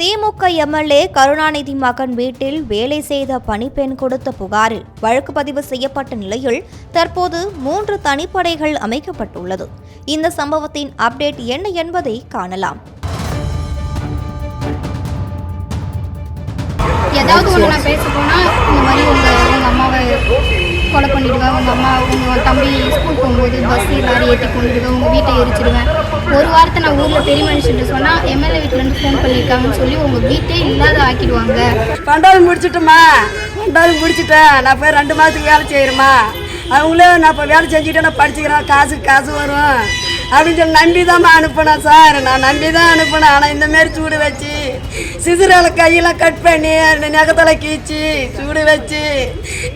திமுக MLA Karunanidhi மகன் வீட்டில் வேலை செய்த பணிப்பெண் கொடுத்த புகாரில் வழக்கு பதிவு செய்யப்பட்ட நிலையில் தற்போது மூன்று தனிப்படைகள் அமைக்கப்பட்டுள்ளது. இந்த சம்பவத்தின் அப்டேட் என்ன என்பதை காணலாம். ஏதாவது ஒன்று நான் பேச போனால் இந்த மாதிரி உங்கள் உங்கள் அம்மாவை கொலை பண்ணிடுவேன் உங்கள் அம்மா உங்கள் தம்பி ஸ்கூல் போகும்போது பஸ் எல்லாரும் ஏற்றி கொண்டுடுவேன் உங்கள் வீட்டை எரிச்சிடுவேன். ஒரு வாரத்தை நான் ஊரில் பெரிய மனுஷன் சொன்னால் எம்எல்ஏ வீட்டிலேருந்து ஃபோன் பண்ணியிருக்காங்கன்னு சொல்லி உங்கள் வீட்டே இல்லாத ஆக்கிடுவாங்க. பண்டாவது முடிச்சுட்டுமா ரெண்டாவது முடிச்சுட்டேன். நான் போய் ரெண்டு மாதத்துக்கு வேலை செய்கிறேம்மா அவங்களே நான் இப்போ வேலை செஞ்சுட்டு நான் படிச்சுக்கிறேன். காசுக்கு காசு வரும். அப்படின்னு சொல்லி நம்பி தான்மா அனுப்பினேன் சார். நான் நம்பி தான் அனுப்பினேன் ஆனால் இந்தமாரி சூடு வச்சு சிசுரால கையெல்லாம் கட் பண்ணி அந்த கீச்சு சூடு வச்சு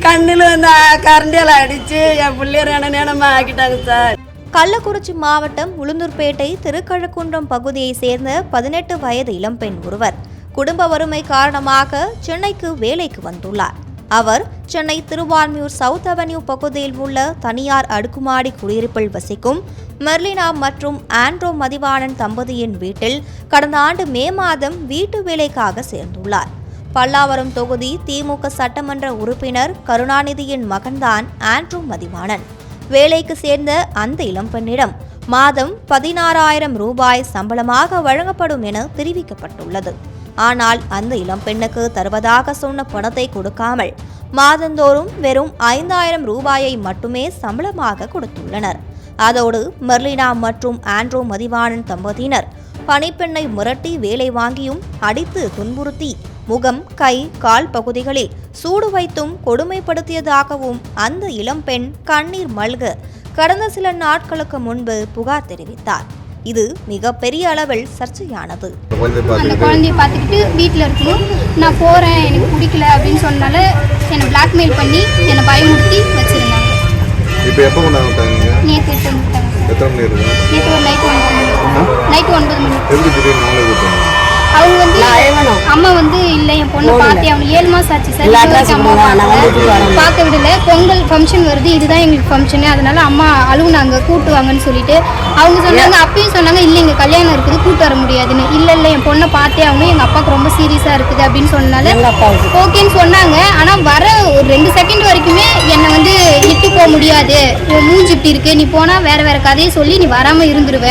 கண்ணில் வந்து கரண்டியில் அடித்து என் பிள்ளையர் என்ன நேனமாக ஆக்கிட்டாங்க சார். கள்ளக்குறிச்சி மாவட்டம் உளுந்தூர்பேட்டை திருக்கழக்குன்றம் பகுதியைச் சேர்ந்த பதினெட்டு வயது இளம்பெண் ஒருவர் குடும்ப வறுமை காரணமாக சென்னைக்கு வேலைக்கு வந்துள்ளார். அவர் சென்னை திருவான்மியூர் சவுத் அவென்யூ பகுதியில் உள்ள தனியார் அடுக்குமாடி குடியிருப்பில் வசிக்கும் மெர்லினா மற்றும் ஆண்ட்ரோ மதிவாணன் தம்பதியின் வீட்டில் கடந்த ஆண்டு மே மாதம் வீட்டு வேலைக்காக சேர்ந்துள்ளார். பல்லாவரம் தொகுதி திமுக சட்டமன்ற உறுப்பினர் கருணாநிதியின் மகன்தான் ஆண்ட்ரூ மதிவாணன். வேலைக்கு சேர்ந்த அந்த இளம்பெண்ணிடம் மாதம் பதினாறாயிரம் ரூபாய் சம்பளமாக வழங்கப்படும் என தெரிவிக்கப்பட்டுள்ளது. ஆனால் அந்த இளம்பெண்ணுக்கு தருவதாக சொன்ன பணத்தை கொடுக்காமல் மாதந்தோறும் வெறும் ஐந்தாயிரம் ரூபாயை மட்டுமே சம்பளமாக கொடுத்துள்ளனர். அதோடு மெர்லினா மற்றும் ஆண்ட்ரோ மதிவாணன் தம்பதியினர் பணிப்பெண்ணை மிரட்டி வேலை வாங்கியும் அடித்து துன்புறுத்தி முகம் கை கால் பகுதிகளில் சூடு வைத்தும் கொடுமைப்படுத்தியதாகவும் அந்த இளம்பெண் கண்ணீர் மல்க கடந்த சில நாட்களுக்கு முன்பு புகார் தெரிவித்தார். இது மிகப்பெரிய அளவில் சர்ச்சையானது. அந்த குழந்தைய பார்த்துக்கிட்டு வீட்டில் இருக்கணும். நான் போகிறேன் எனக்கு பிடிக்கல அப்படின்னு சொன்னால என்னை பிளாக்மெயில் பண்ணி என்னை பயமுறுத்தி வச்சுருந்தாங்க. இப்போ எப்போ கொண்டாந்து விட்டாங்க? நேற்று எட்டு மணி நேற்று ஒரு நைட் ஒன்பது மணி நைட்டு ஒன்பது மணி அவங்க வந்து அம்மா வந்து இல்ல என் பொண்ணு பார்த்தே அவனு ஏழு மாசம் ஆச்சு சார். பார்க்க விடல. பொங்கல் ஃபங்க்ஷன் வருது. இதுதான் எங்களுக்கு ஃபங்க்ஷனு அதனால அம்மா அழுவுனாங்க கூட்டு வாங்கன்னு சொல்லிட்டு. அவங்க சொன்னாங்க அப்பயும் சொன்னாங்க இல்ல இங்க கல்யாணம் இருக்குது. கூட்டு வர முடியாதுன்னு. இல்ல இல்ல என் பொண்ணை பார்த்தே ஆகணும். எங்க அப்பாவுக்கு ரொம்ப சீரியஸா இருக்குது. அப்படின்னு சொன்னால ஓகேன்னு சொன்னாங்க. ஆனா வர ஒரு ரெண்டு செகண்ட் வரைக்குமே என்னை வந்து இட்டு போக முடியாது. மூஞ்சி இப்படி இருக்கு. நீ போனா வேற வேற கதையை சொல்லி நீ வராம இருந்துருவ.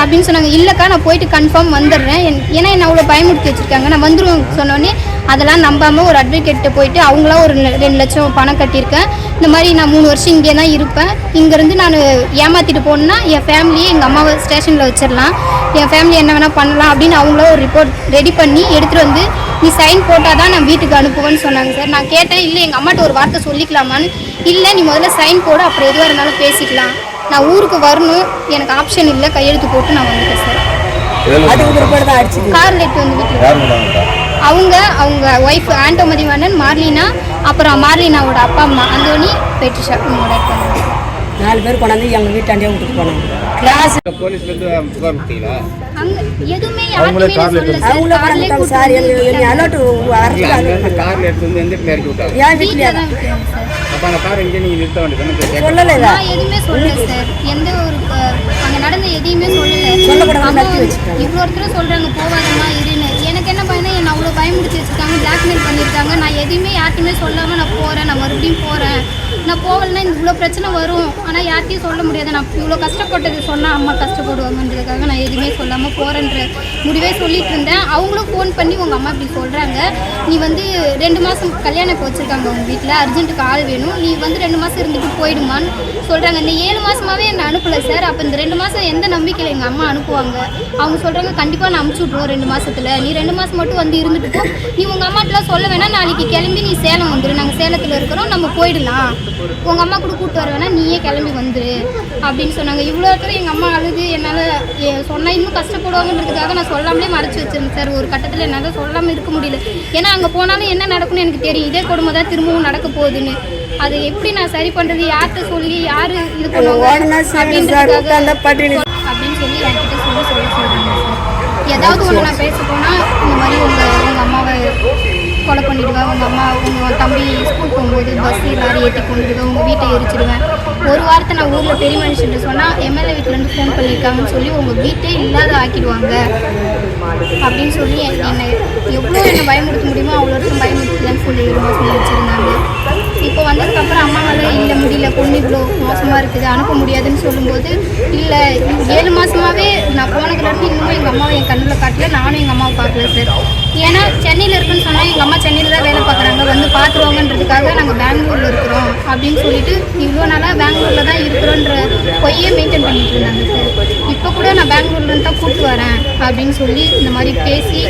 அப்படின்னு சொன்னாங்க. இல்லைக்கா நான் போயிட்டு கன்ஃபார்ம் வந்துடுறேன். ஏன்னா என்ன அவ்வளோ பயமுறுத்தி வச்சுருக்காங்க. நான் வந்துடுவேன் சொன்னோன்னே அதெல்லாம் நம்பாமல் ஒரு அட்வொகேட்டை போயிட்டு அவங்களா ஒரு ரெண்டு லட்சம் பணம் கட்டியிருக்கேன். இந்த மாதிரி நான் மூணு வருஷம் இங்கே தான் இருப்பேன். இங்கேருந்து நான் ஏமாற்றிட்டு போனேன்னா என் ஃபேமிலியை எங்கள் அம்மாவை ஸ்டேஷனில் வச்சிடலாம். என் ஃபேமிலி என்ன வேணால் பண்ணலாம் அப்படின்னு அவங்கள ஒரு ரிப்போர்ட் ரெடி பண்ணி எடுத்துகிட்டு வந்து நீ சைன் போட்டால் தான் நான் வீட்டுக்கு அனுப்புவேன்னு சொன்னாங்க சார். நான் கேட்டேன் இல்லை எங்கள் அம்மாட்ட ஒரு வார்த்தை சொல்லிக்கலாமான்னு? இல்லை நீ முதல்ல சைன் போட அப்புறம் எதுவாக இருந்தாலும் பேசிக்கலாம். நான் ஊருக்கு வரணும். எனக்கு ஆப்ஷன் இல்லை. கையெழுத்து போட்டு நான் வந்துட்டேன் சார் கார் லைட் வந்து அவங்க அவங்க ஒய்ஃப் ஆண்டோ மதிவாணன் மார்லினா அப்புறம் மார்லினாவோட அப்பா அம்மா அந்தோனி பெட்ரிஷா இவங்களோட இருக்காங்க நாலு பேர் கொண்டாந்து எங்கள் வீட்டாண்டே விட்டுட்டு போனாங்க. கிளாஸ் அங்க எதுவுமே யாருமே நான் சொல்லல சார் அவங்கள எனக்கு அலர்ட் இருந்து கார்ல எடுத்து வந்து எந்த இடத்துல இறக்கி விட்டாங்க என் வீட்லயே அந்த கார் எங்கே நீங்க நிறுத்த வேண்டியது சொல்லலை நான் எதுவுமே சொல்லல சார். எந்த ஒரு அங்க நடந்த எதையுமே சொல்லல. இவ்வளோ ஒருத்தர் சொல்றாங்க போவாதம்மா இருன்னு. எனக்கு என்ன பயனா என்ன அவ்வளோ பயமுடிச்சு வச்சிருக்காங்க பிளாக்மெயில் பண்ணியிருக்காங்க. நான் எதையுமே யார்ட்டையுமே சொல்லாம நான் போறேன் நான் மறுபடியும் போறேன். நான் போகலன்னா இவ்வளோ பிரச்சனை வரும். ஆனால் யார்கிட்டையும் சொல்ல முடியாது. நான் இவ்வளோ கஷ்டப்பட்டது சொன்னால் அம்மா கஷ்டப்படுவாங்கன்றதுக்காக நான் எதுவுமே சொல்லாமல் போகிறேன்ற முடிவே சொல்லிட்டு இருந்தேன். அவங்களும் ஃபோன் பண்ணி உங்கள் அம்மா இப்படி சொல்கிறாங்க நீ வந்து ரெண்டு மாதம் கல்யாணம் இப்போ வச்சுருக்காங்க உங்கள் வீட்டில் அர்ஜென்ட்டுக்கு ஆள் வேணும். நீ வந்து ரெண்டு மாதம் இருந்துட்டு போயிடுமான்னு சொல்கிறாங்க இந்த ஏழு மாதமாகவே என்னை அனுப்பலை சார் அப்போ இந்த ரெண்டு மாதம் எந்த நம்பிக்கையில் எங்கள் அம்மா அனுப்புவாங்க? அவங்க சொல்கிறாங்க கண்டிப்பாக நான் அமுச்சு விட்ருவோம் ரெண்டு மாதத்தில் நீ ரெண்டு மாதம் மட்டும் வந்து இருந்துட்டு போ. நீ உங்கள் அம்மாட்டெலாம் சொல்ல வேணாம். நாளைக்கு கிளம்பி நீ சேலம் வந்துடும் நாங்கள் சேலத்தில் இருக்கிறோம். நம்ம போயிடலாம். உங்கள் அம்மா கூட கூப்பிட்டு வர வேணாம் நீயே கிளம்பி வந்துரு அப்படின்னு சொன்னாங்க. இவ்வளோ இருக்கிற எங்கள் அம்மா அழுது என்னால் சொன்னால் இன்னும் கஷ்டப்படுவாங்கன்றதுக்காக நான் சொல்லாமலே மறைச்சு வச்சிருந்தேன் சார். ஒரு கட்டத்தில் என்னால் சொல்லாமல் இருக்க முடியல. ஏன்னா அங்கே போனாலும் என்ன நடக்கும்னு எனக்கு தெரியும். இதே கொடுமை தான் திரும்பவும் நடக்க போகுதுன்னு. அதை எப்படி நான் சரி பண்ணுறது யார்கிட்ட சொல்லி யார் இது பண்ணுவாங்க? பட்டினி. அப்படின்னு சொல்லி என்கிட்ட சொல்லி சொல்ல சொல்கிறாங்க ஏதாவது ஒன்று நான் பேச போனால் இந்த மாதிரி உங்கள் பண்ணிடுவேன் உங்கள் அம்மா உங்கள் தம்பி ஸ்கூல் போகும்போது பஸ் லாரி ஏற்றி கொண்டுடுவேன் உங்கள் வீட்டை எரிச்சிடுவேன் ஒரு வாரத்தை நான் ஊரில் பெரிய மனுஷன்ட்டு சொன்னால் எம்எல்ஏ வீட்டிலேருந்து ஃபோன் பண்ணியிருக்காங்கன்னு சொல்லி உங்கள் வீட்டே இல்லாத ஆக்கிடுவாங்க. அப்படின்னு சொல்லி என்னை எவ்வளோ என்னை பயமுறுத்த முடியுமோ அவ்வளோ இருக்கும் பயமுறுத்துலன்னு சொல்லி ஏழு வச்சுருந்தாங்க இப்போ வந்ததுக்கப்புறம் அம்மாவால் இல்லை முடியல பொண்ணு இவ்வளோ மோசமாக இருக்குது அனுப்ப முடியாதுன்னு சொல்லும்போது இல்லை ஏழு மாதமாகவே நான் போனதுலேருந்து இன்னும் எங்கள் அம்மாவை என் கண்ணில் காட்டல நானும் எங்கள் அம்மாவை பார்க்கல சார் ஏன்னா சென்னையில் இருக்குன்னு சொன்னால் எங்கள் அம்மா சென்னையில் தான் வேலை பார்க்குறாங்க. வந்து பார்த்துருவாங்கன்றதுக்காக நாங்கள் பெங்களூரில் இருக்கிறோம் அப்படின்னு சொல்லிட்டு இவ்வளோ நாளாக பெங்களூரில் தான் இருக்கிறோன்ற பொய்யே மெயின்டைன் பண்ணிட்டு இருந்தாங்க சார். இப்போ கூட நான் பெங்களூர்லேருந்து தான் கூப்பிட்டு வரேன் அப்படின்னு சொல்லி இந்த மாதிரி பேசி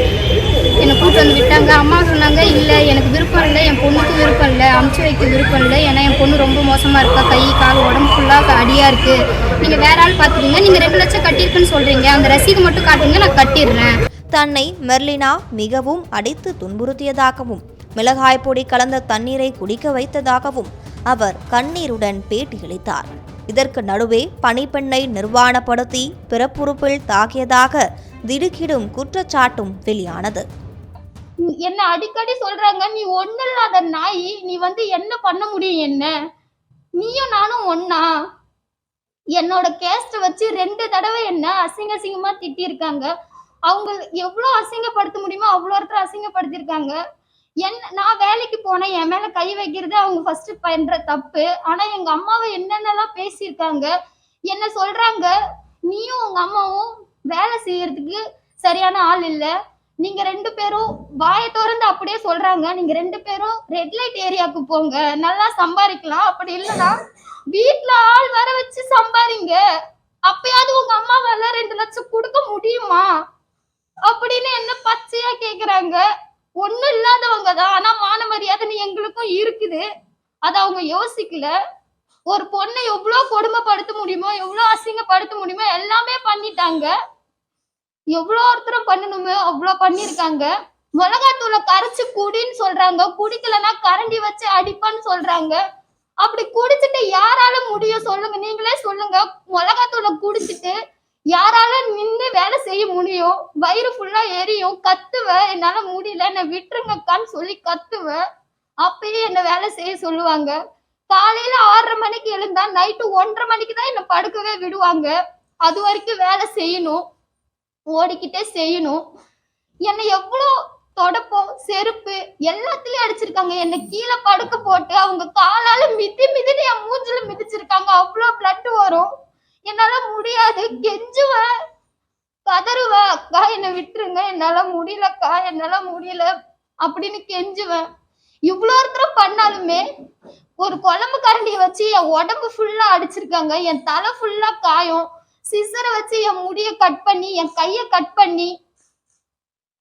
என்னை கூப்பிட்டு வந்து விட்டாங்க. அம்மா சொன்னாங்க இல்லை எனக்கு விருப்பம் இல்லை. என் பொண்ணுக்கு விருப்பம் இல்லை. அமுச்சு வைக்க விருப்பம் இல்லை. ஏன்னா என் பொண்ணு ரொம்ப மோசமாக இருக்கா. கை கால் உடம்பு ஃபுல்லாக அடியாக இருக்குது நீங்கள் வேற ஆள் பார்த்துக்கீங்க. நீங்கள் ரெண்டு லட்சம் கட்டியிருக்குன்னு சொல்கிறீங்க அந்த ரசீது மட்டும் காட்டுங்க. நான் கட்டிடுறேன். தன்னை மெர்லினா மிகவும் அடித்து துன்புறுத்தியதாகவும் மிளகாய் பொடி கலந்த தண்ணீரை குடிக்க வைத்ததாகவும் அவர் கண்ணீருடன் பேட்டியளித்தார். இதற்கு நடுவே பணிப்பெண்ணை நிர்வாணப்படுத்தி பிறப்புறுப்பில் தாக்கியதாக திடுக்கிடும் குற்றச்சாட்டும் வெளியானது. என்ன அடிக்கடி சொல்றாங்க? நீ ஒண்ணு இல்லாத நாய் நீ வந்து என்ன பண்ண முடியும் என்ன? நீயும் நானும் ஒன்னா என்னோட கேஸ்ட வச்சு ரெண்டு தடவை என்ன அசிங்க அசிங்கமா திட்டியிருக்காங்க. அவங்க எவ்வளோ அசிங்கப்படுத்த முடியுமோ அவ்வளோ ஒருத்தர் அசிங்கப்படுத்தியிருக்காங்க. என் நான் வேலைக்கு போனேன் என் மேல கை வைக்கிறது அவங்க ஃபர்ஸ்ட் பண்ற தப்பு. ஆனா எங்க அம்மாவை என்னென்னலாம் பேசியிருக்காங்க என்ன சொல்றாங்க நீயும் உங்க அம்மாவும் வேலை செய்யறதுக்கு சரியான ஆள் இல்ல. நீங்க ரெண்டு பேரும் வாயை திறந்து அப்படியே சொல்றாங்க. நீங்க ரெண்டு பேரும் ரெட் லைட் ஏரியாவுக்கு போங்க. நல்லா சம்பாதிக்கலாம். அப்படி இல்லைன்னா வீட்டுல ஆள் வர வச்சு சம்பாதிங்க. அப்பயாவது உங்க அம்மாவால ரெண்டு லட்சம் கொடுக்க முடியுமா? அப்படின்னு என்ன பச்சையா கேக்குறாங்க? ஒண்ணும் இல்லாதவங்க தான் ஆனா மான மரியாதை எங்களுக்கும் இருக்குது. அத அவங்க யோசிக்கல. ஒரு பொண்ணை எவ்வளவு கொடுமைப்படுத்த முடியுமோ எவ்வளவு அசிங்கப்படுத்த முடியுமோ எல்லாமே பண்ணிட்டாங்க. எவ்வளோ ஒருத்தரும் பண்ணணுமோ அவ்வளோ பண்ணியிருக்காங்க. மிளகாத்தூளை கரைச்சு குடின்னு சொல்றாங்க. குடிக்கலன்னா கரண்டி வச்சு அடிப்பான்னு சொல்றாங்க. அப்படி குடிச்சிட்டு யாரால முடியும் சொல்லுங்க. நீங்களே சொல்லுங்க. மிளகாத்தூளை குடிச்சிட்டு யாரால நின்று வேலை செய்ய முடியும் வயிறு ஃபுல்லா எரியும் கத்துவேன் என்னால முடியல என்னை விட்டுருங்கக்கான்னு சொல்லி கத்துவேன் அப்பயே என்ன வேலை செய்ய சொல்லுவாங்க. காலையில ஆறரை மணிக்கு எழுந்தா நைட்டு ஒன்றரை மணிக்கு தான் என்ன படுக்கவே விடுவாங்க. அது வரைக்கும் வேலை செய்யணும். ஓடிக்கிட்டே செய்யணும். என்னை எவ்வளோ தொடப்பம் செருப்பு எல்லாத்துலயும் அடிச்சிருக்காங்க. என்னை கீழே படுக்க போட்டு அவங்க காலால மிதி மிதின்னு என் மூஞ்சில மிதிச்சிருக்காங்க. அவ்வளோ பிளட் வரும். என்னால முடியாது. கெஞ்சுவேன் கதறுவேன் அக்கா என்னை விட்டுருங்க. என்னால முடியலக்கா. என்னால முடியல. அப்படின்னு கெஞ்சுவேன் இவ்வளோ ஒருத்தரம் பண்ணாலுமே ஒரு குழம்பு கரண்டியை வச்சு என் உடம்பு ஃபுல்லா அடிச்சிருக்காங்க. என் தலை ஃபுல்லா காயம். சிசரை வச்சு என் முடிய கட் பண்ணி என் கையை கட் பண்ணி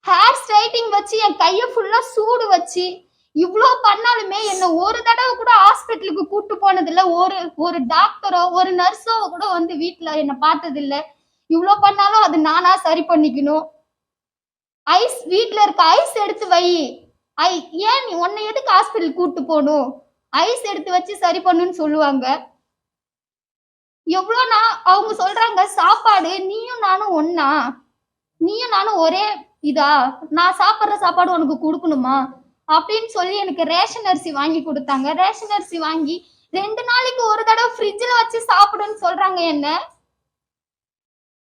ஹேர் ஸ்ட்ரைட்டிங் வச்சு என் கையை ஃபுல்லா சூடு வச்சு இவ்வளோ பண்ணாலுமே என்ன ஒரு தடவை கூட ஹாஸ்பிட்டலுக்கு கூட்டு போனதில்ல. ஒரு ஒரு டாக்டரோ ஒரு நர்ஸோ கூட வந்து வீட்டுல என்ன பார்த்ததில்ல. இவ்வளோ பண்ணாலும் அது நானா சரி பண்ணிக்கணும். ஐஸ் வீட்டுல இருக்க ஐஸ் எடுத்து வை. ஐ ஏன் நீ உன்னை எதுக்கு ஹாஸ்பிட்டல் கூட்டு போகணும்? ஐஸ் எடுத்து வச்சு சரி பண்ணுன்னு சொல்லுவாங்க. எவ்வளோ நான் அவங்க சொல்றாங்க சாப்பாடு நீயும் நானும் ஒன்னா நீயும் நானும் ஒரே இதா. நான் சாப்பிட்ற சாப்பாடு உனக்கு கொடுக்கணுமா? அப்படின்னு சொல்லி எனக்கு ரேஷன் அரிசி வாங்கி கொடுத்தாங்க. ரேஷன் அரிசி வாங்கி ரெண்டு நாளைக்கு ஒரு தடவை ஃப்ரிட்ஜில் வச்சு சாப்பிடுன்னு சொல்றாங்க என்ன?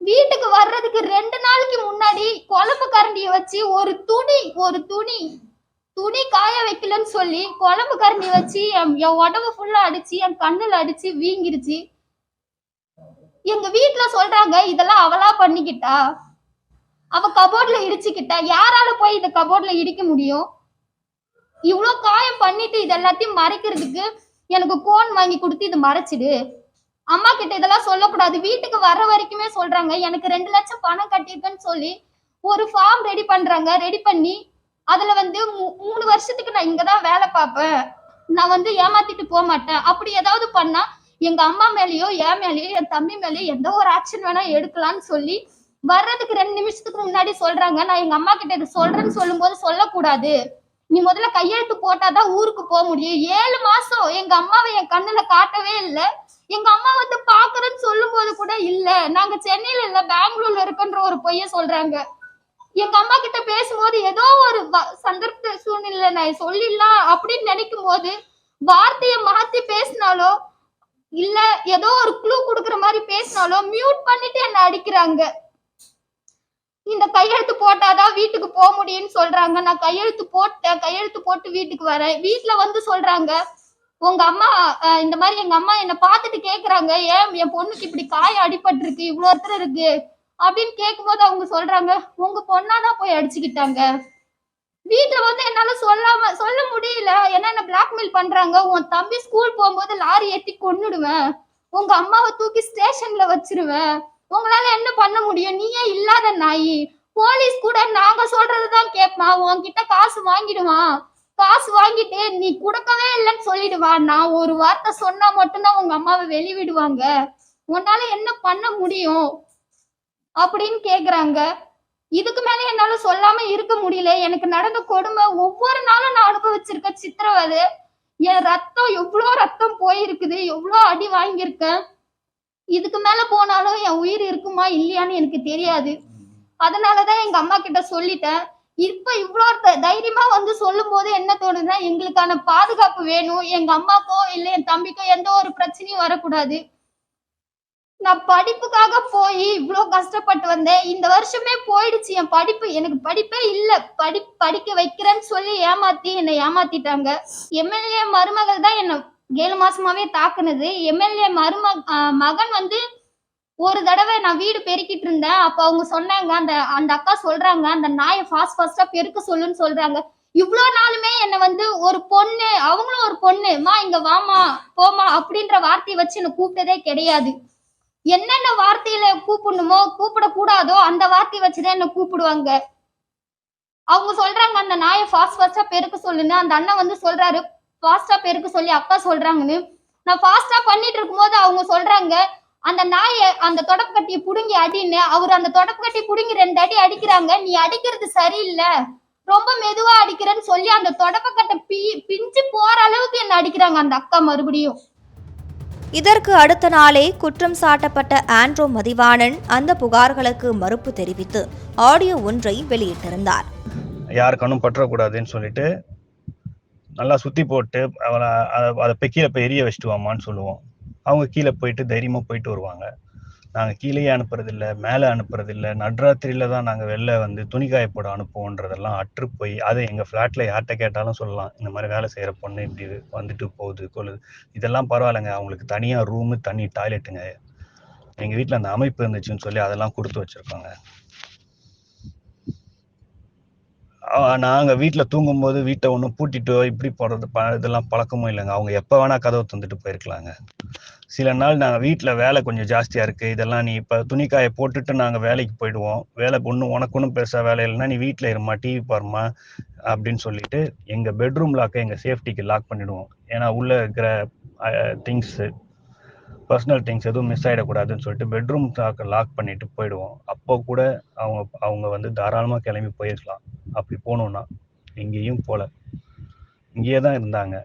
வீட்டுக்கு வர்றதுக்கு ரெண்டு நாளைக்கு முன்னாடி குழம்பு கரண்டியை வச்சு ஒரு துணி ஒரு துணி துணி காய வைக்கலன்னு சொல்லி குழம்பு கரண்டி வச்சு என் உடம்பு ஃபுல்லா அடிச்சு என் கண்ணுல அடிச்சு வீங்கிருச்சு. எங்க வீட்டுல சொல்றாங்க இதெல்லாம் அவளா பண்ணிக்கிட்டா? அவ கபோர்ட்ல இடிச்சுக்கிட்டா? யாரால போய் இந்த கபோர்ட்ல இடிக்க முடியும்? இவ்வளோ காயம் பண்ணிட்டு இது எல்லாத்தையும் மறைக்கிறதுக்கு எனக்கு கோன் வாங்கி கொடுத்து இது மறைச்சிடு. அம்மா கிட்ட இதெல்லாம் சொல்லக்கூடாது. வீட்டுக்கு வர்ற வரைக்குமே சொல்றாங்க. எனக்கு ரெண்டு லட்சம் பணம் கட்டியிருக்கேன்னு சொல்லி ஒரு ஃபார்ம் ரெடி பண்றாங்க. ரெடி பண்ணி அதுல வந்து மூ- மூணு வருஷத்துக்கு நான் இங்கதான் வேலை பார்ப்பேன். நான் வந்து ஏமாத்திட்டு போக மாட்டேன். அப்படி ஏதாவது பண்ணா எங்க அம்மா மேலேயோ என் மேலேயோ என் தம்பி மேலேயோ எந்த ஒரு ஆக்ஷன் வேணா எடுக்கலாம்னு சொல்லி வர்றதுக்கு ரெண்டு நிமிஷத்துக்கு முன்னாடி சொல்றாங்க. நான் எங்க அம்மா கிட்ட இது சொல்றேன்னு சொல்லும்போது சொல்லக்கூடாது. நீ முதல்ல கையெழுத்து போட்டாதான் ஊருக்கு போக முடியும். ஏழு மாசம் எங்க அம்மாவை என் கண்ணுல காட்டவே இல்லை. எங்க அம்மா வந்து பாக்குறேன்னு சொல்லும் போது கூட இல்ல. நாங்க சென்னையில இல்ல பெங்களூர்ல இருக்குன்ற ஒரு பொய்ய சொல்றாங்க. எங்க அம்மா கிட்ட பேசும்போது ஏதோ ஒரு வ- சந்தர்ப்ப சூழ்நிலை நான் சொல்லிடலாம் அப்படின்னு நினைக்கும் போது வார்த்தையை மாத்தி பேசினாலோ இல்ல ஏதோ ஒரு குழு குடுக்குற மாதிரி பேசினாலோ மியூட் பண்ணிட்டு என்ன அடிக்கிறாங்க. இந்த கையெழுத்து போட்டாதான் வீட்டுக்கு போக முடியும்னு சொல்றாங்க. நான் கையெழுத்து போட்டேன். கையெழுத்து போட்டு வீட்டுக்கு வரேன். வீட்டுல வந்து சொல்றாங்க உங்க அம்மா இந்த மாதிரி எங்க அம்மா என்ன பார்த்துட்டு கேக்குறாங்க. ஏன் என் பொண்ணுக்கு இப்படி காயம் அடிபட்டு இருக்கு இவ்வளோ ஒருத்தர் இருக்கு. அப்படின்னு கேட்கும்போது அவங்க சொல்றாங்க உங்க பொண்ணாதான் போய் அடிச்சுக்கிட்டாங்க. வீட்டுல வந்து என்னால சொல்லாம சொல்ல முடியல. ஏன்னா என்ன பிளாக்மெயில் பண்றாங்க. உன் தம்பி ஸ்கூல் போகும்போது லாரி ஏத்தி கொன்னுடுவேன். உங்க அம்மாவை தூக்கி ஸ்டேஷன்ல வச்சிருவேன். உங்களால என்ன பண்ண முடியும்? நீயே இல்லாத நாய். போலீஸ் கூட நாங்க சொல்றதுதான் கேட்பான் உன்கிட்ட காசு வாங்கிடுவான் காசு வாங்கிட்டு நீ கொடுக்கவே இல்லைன்னு சொல்லிடுவான் நான் ஒரு வார்த்தை சொன்னா மட்டும்தான் உங்க அம்மாவை வெளிவிடுவாங்க. உன்னால என்ன பண்ண முடியும்? அப்படின்னு கேக்குறாங்க. இதுக்கு மேல என்னால சொல்லாம இருக்க முடியல. எனக்கு நடந்த கொடுமை ஒவ்வொரு நாளும் நான் அனுபவிச்சிருக்க சித்திரவதை. என் ரத்தம் எவ்வளோ ரத்தம் போயிருக்குது? எவ்வளோ அடி வாங்கியிருக்கேன்? இதுக்கு மேல போனாலும் என் உயிர் இருக்குமா இல்லையான்னு எனக்கு தெரியாது. அதனாலதான் எங்க அம்மா கிட்ட சொல்லிட்டேன். இப்ப இவ்வளோ த- தைரியமா வந்து சொல்லும் போது என்ன தோணுதுன்னா எங்களுக்கான பாதுகாப்பு வேணும். எங்க அம்மாக்கோ இல்ல என் தம்பிக்கோ எந்த ஒரு பிரச்சனையும் வரக்கூடாது. நான் படிப்புக்காக போய் இவ்வளோ கஷ்டப்பட்டு வந்தேன். இந்த வருஷமே போயிடுச்சு. என் படிப்பு எனக்கு படிப்பே இல்லை. படி படிக்க வைக்கிறேன்னு சொல்லி ஏமாத்தி என்னை ஏமாத்திட்டாங்க. எம்எல்ஏ மருமகள் தான் என்னை ஏழு மாசமாவே தாக்குனது. எம்எல்ஏ மரும மகன் வந்து ஒரு தடவை நான் வீடு பெருக்கிட்டு இருந்தேன். அப்ப அவங்க சொன்னாங்க அந்த அந்த அக்கா சொல்றாங்க அந்த நாயை ஃபாஸ்ட் ஃபாஸ்டா பெருக்க சொல்லுன்னு சொல்றாங்க. இவ்வளோ நாளுமே என்னை வந்து ஒரு பொண்ணு அவங்களும் ஒரு பொண்ணு மா இங்க வாமா போமா அப்படின்ற வார்த்தையை வச்சு என்னை கூப்பிட்டதே கிடையாது. என்னென்ன வார்த்தையில கூப்பிடணுமோ கூப்பிடக்கூடாதோ அந்த வார்த்தையை வச்சுதான் என்ன கூப்பிடுவாங்க. அவங்க சொல்றாங்க அந்த நாயை ஃபாஸ்ட் ஃபாஸ்டா பெருக்க சொல்லுன்னு. அந்த அண்ணன் வந்து சொல்றாரு ஃபாஸ்டா பெருக்க சொல்லி அக்கா சொல்றாங்கன்னு. நான் ஃபாஸ்டா பண்ணிட்டு இருக்கும்போது அவங்க சொல்றாங்க அந்த நாயை அந்த தொடப்பு கட்டியை புடுங்கி அடின்னு. அவர் அந்த தொடப்பு கட்டி புடுங்கி ரெண்டு அடி அடிக்கிறாங்க. நீ அடிக்கிறது சரியில்லை. ரொம்ப மெதுவா அடிக்கிறேன்னு சொல்லி அந்த தொடப்பக்கட்டை பி பிஞ்சு போற அளவுக்கு என்ன அடிக்கிறாங்க அந்த அக்கா மறுபடியும். இதற்கு அடுத்த நாளே குற்றம் சாட்டப்பட்ட ஆண்ட்ரோ மதிவாணன் அந்த புகார்களுக்கு மறுப்பு தெரிவித்து ஆடியோ ஒன்றை வெளியிட்டிருந்தார். யார் கண்ணும் பற்றக்கூடாதுன்னு சொல்லிட்டு நல்லா சுற்றி போட்டு அவனை அதை போய் கீழே போய் எரிய வச்சுட்டு வாமான்னு சொல்லுவோம். அவங்க கீழே போயிட்டு தைரியமாக போயிட்டு வருவாங்க. நாங்கள் கீழேயே அனுப்புறதில்ல மேலே அனுப்புறதில்ல. நடுராத்திரியில் தான் நாங்கள் வெளில வந்து துணி காயப்போட அனுப்புவோன்றதெல்லாம் அற்று போய் அதை எங்கள் ஃப்ளாட்டில் யார்கிட்ட கேட்டாலும் சொல்லலாம். இந்த மாதிரி வேலை செய்கிற பொண்ணு இப்படி வந்துட்டு போகுது கொள்ளுது. இதெல்லாம் பரவாயில்லைங்க. அவங்களுக்கு தனியாக ரூமு தனி டாய்லெட்டுங்க எங்கள் வீட்டில் அந்த அமைப்பு இருந்துச்சுன்னு சொல்லி அதெல்லாம் கொடுத்து வச்சுருக்கோங்க. நாங்கள் வீட்டில் தூங்கும்போது வீட்டை ஒன்றும் பூட்டிட்டோ இப்படி போடுறது ப இதெல்லாம் பழக்கமும் இல்லைங்க. அவங்க எப்போ வேணால் கதவை தந்துட்டு போயிருக்கலாங்க. சில நாள் நாங்கள் வீட்டில் வேலை கொஞ்சம் ஜாஸ்தியாக இருக்குது இதெல்லாம் நீ இப்போ துணிக்காயை போட்டுட்டு நாங்கள் வேலைக்கு போயிடுவோம். வேலை ஒன்றும் உனக்கு ஒன்றும் பெருசாக வேலை இல்லைன்னா நீ வீட்டில் இருமா டிவி பாருமா அப்படின்னு சொல்லிட்டு எங்கள் பெட்ரூம் லாக்கை எங்கள் சேஃப்டிக்கு லாக் பண்ணிவிடுவோம் ஏன்னா உள்ளே இருக்கிற திங்ஸு பர்சனல் திங்ஸ் எதுவும் மிஸ் ஆகிடக்கூடாதுன்னு சொல்லிட்டு பெட்ரூம் லாக்கை லாக் பண்ணிட்டு போயிடுவோம். அப்போ கூட அவங்க அவங்க வந்து தாராளமாக கிளம்பி போயிருக்கலாம். அப்படி போகணுன்னா எங்கேயும் போல. இங்கேயே தான் இருந்தாங்க.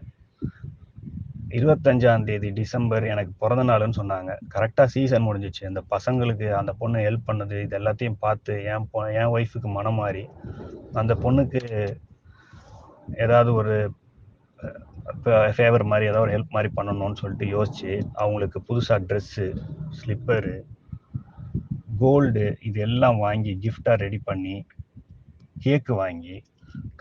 இருபத்தஞ்சாம் தேதி டிசம்பர் எனக்கு பிறந்த நாளுன்னு சொன்னாங்க. கரெக்டாக சீசன் முடிஞ்சிச்சு. அந்த பசங்களுக்கு அந்த பொண்ணு ஹெல்ப் பண்ணது இது எல்லாத்தையும் பார்த்து என் பொ என் ஒய்ஃபுக்கு மனம் மாறி அந்த பொண்ணுக்கு ஏதாவது ஒரு ஃபேவர் மாதிரி ஏதாவது ஒரு ஹெல்ப் மாதிரி பண்ணணும்னு சொல்லிட்டு யோசிச்சு அவங்களுக்கு புதுசாக ட்ரெஸ்ஸு ஸ்லிப்பரு கோல்டு இது எல்லாம் வாங்கி கிஃப்டாக ரெடி பண்ணி கேக்கு வாங்கி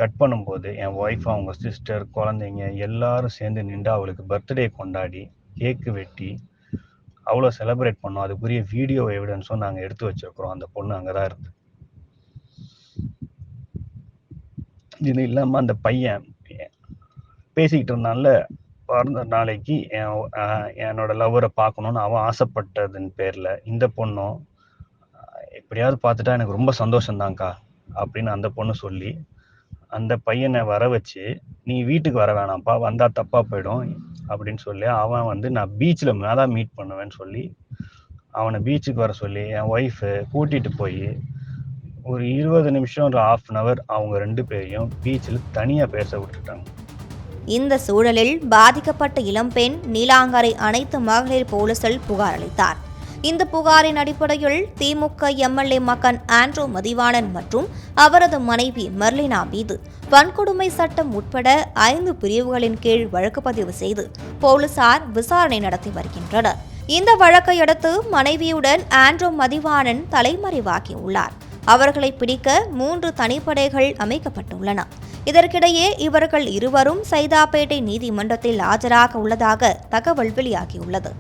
கட் பண்ணும்போது என் ஒய்ஃப் அவங்க சிஸ்டர் குழந்தைங்க எல்லாரும் சேர்ந்து நின்று அவளுக்கு பர்த்டே கொண்டாடி கேக்கு வெட்டி அவ்வளோ செலிப்ரேட் பண்ணோம். அதுக்குரிய வீடியோ எவிடன்ஸும் நாங்கள் எடுத்து வச்சிருக்கிறோம். அந்த பொண்ணு அங்கே தான் இருந்து இது இல்லாமல் அந்த பையன் பேசிக்கிட்டு இருந்தான்ல பிறந்த நாளைக்கு என் என்னோட லவ்வரை பார்க்கணுன்னு அவன் ஆசைப்பட்டதன் பேரில் இந்த பொண்ணும் எப்படியாவது பார்த்துட்டா எனக்கு ரொம்ப சந்தோஷம்தான்க்கா அப்படின்னு அந்த பொண்ணு சொல்லி அந்த பையனை வர வச்சு நீ வீட்டுக்கு வர வேணாம்ப்பா வந்தால் தப்பாக போயிடும் அப்படின்னு சொல்லி அவன் வந்து நான் பீச்சில் மேலே மீட் பண்ணுவேன்னு சொல்லி அவனை பீச்சுக்கு வர சொல்லி என் ஒய்ஃபு கூட்டிகிட்டு போய் ஒரு இருபது நிமிஷம் ஒரு ஆஃப் அன் ஹவர் அவங்க ரெண்டு பேரையும் பீச்சில் தனியாக பேச விட்டுட்டாங்க. இந்த சூழலில் பாதிக்கப்பட்ட இளம்பெண் நீலாங்கரை அனைத்து மகளிர் போலீசில் புகார் அளித்தார். இந்த புகாரின் அடிப்படையில் திமுக எம்எல்ஏ மகன் ஆண்ட்ரோ மதிவாணன் மற்றும் அவரது மனைவி மெர்லினா மீது வன்கொடுமை சட்டம் உட்பட ஐந்து பிரிவுகளின் கீழ் வழக்கு பதிவு செய்து போலீசார் விசாரணை நடத்தி வருகின்றனர். இந்த வழக்கை அடுத்து மனைவியுடன் ஆண்ட்ரோ மதிவாணன் தலைமறைவாகியுள்ளார் அவர்களை பிடிக்க மூன்று தனிப்படைகள் அமைக்கப்பட்டுள்ளன. இதற்கிடையே இவர்கள் இருவரும் சைதாப்பேட்டை நீதிமன்றத்தில் ஆஜராக உள்ளதாக தகவல் வெளியாகியுள்ளது.